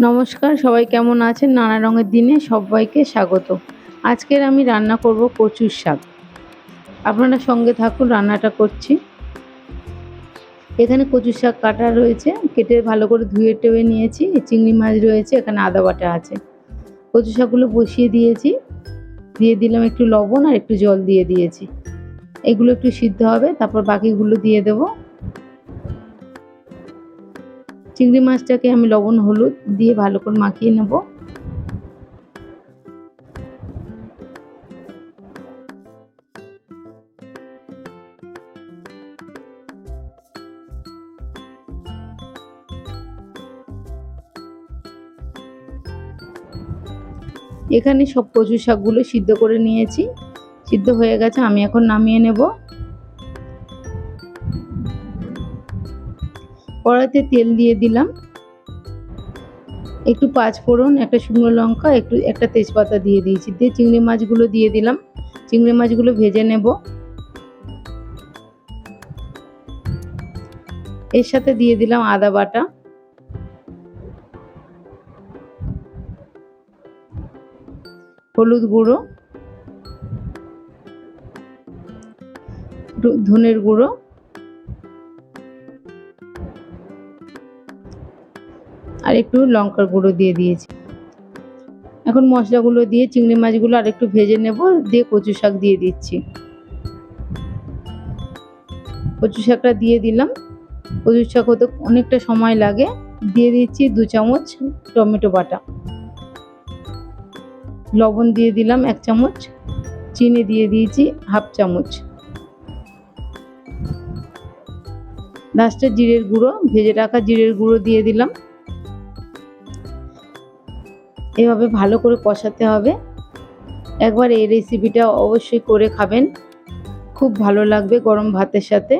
নমস্কার, সবাই কেমন আছেন? নানা রঙের দিনে সবাইকে স্বাগত। আজকের আমি রান্না করব কচুর শাক। আপনারা সঙ্গে থাকুন, রান্নাটা করছি। এখানে কচুর শাক কাটা রয়েছে, কেটে ভালো করে ধুয়ে টেয়ে নিয়েছি। চিংড়ি মাছ রয়েছে, এখানে আদা বাটা আছে। কচু শাকগুলো বসিয়ে দিয়েছি। দিয়ে দিলাম একটু লবণ আর একটু জল দিয়ে দিয়েছি। এগুলো একটু সিদ্ধ হবে, তারপর বাকিগুলো দিয়ে দেবো। চিংড়ি মাছটাকে আমি লবণ, হলুদ দিয়ে ভালো করে মাখিয়ে নেব। এখানে সব কচু শাকগুলো সিদ্ধ করে নিয়েছি। সিদ্ধ হয়ে গেছে, আমি এখন নামিয়ে নেব। কড়াইতে তেল দিয়ে দিলাম। একটু পাঁচ ফোড়ন, একটা শুকনো লঙ্কা, একটু, একটা তেজপাতা দিয়ে দিয়েছি। দিয়ে চিংড়ি মাছগুলো দিয়ে দিলাম। চিংড়ি মাছগুলো ভেজে নেব। এর সাথে দিয়ে দিলাম আদা বাটা। হলুদ গুঁড়ো। ধনের গুঁড়ো। আর একটু লঙ্কার গুঁড়ো দিয়ে দিয়েছি। এখন মশলাগুলো দিয়ে চিংড়ি মাছগুলো আর একটু ভেজে নেব, দিয়ে কচু শাক দিয়ে দিচ্ছি। কচু শাকটা দিয়ে দিলাম। কচু শাক হতে অনেকটা সময় লাগে। দিয়ে দিচ্ছি দু চামচ টমেটো বাটা। লবণ দিয়ে দিলাম এক চামচ। চিনি দিয়ে দিয়েছি হাফ চামচ। লাস্টে জিরের গুঁড়ো, ভেজে রাখা জিরের গুঁড়ো দিয়ে দিলাম। এভাবে ভালো করে কষাতে হবে। একবার এই রেসিপিটা অবশ্যই করে খাবেন। খুব ভালো লাগবে গরম ভাতের সাথে।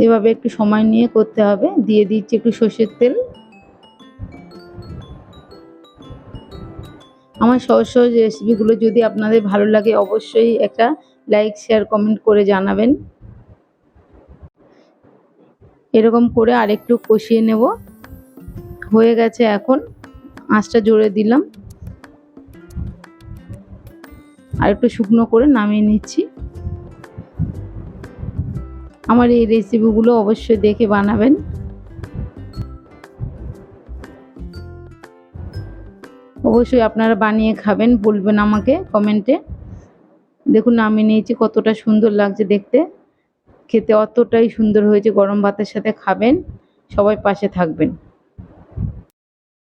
এভাবে একটু সময় নিয়ে করতে হবে। দিয়ে দিচ্ছি একটু সর্ষের তেল। আমার সহজ সহজ রেসিপিগুলো যদি আপনাদের ভালো লাগে, অবশ্যই একটা লাইক শেয়ার কমেন্ট করে জানাবেন। এরকম করে আরেকটু কষিয়ে নেব। হয়ে গেছে এখন। আঁচটা জোরে দিলাম। আর একটু শুকনো করে নামিয়ে নিচ্ছি। আমার এই রেসিপিগুলো অবশ্যই দেখে বানাবেন। অবশ্যই আপনারা বানিয়ে খাবেন, বলবেন আমাকে কমেন্টে। দেখুন, নামিয়ে নিয়েছি, কতটা সুন্দর লাগছে দেখতে। খেতে অতটাই সুন্দর হয়েছে, গরম ভাতের সাথে খাবেন। সবাই পাশে থাকবেন।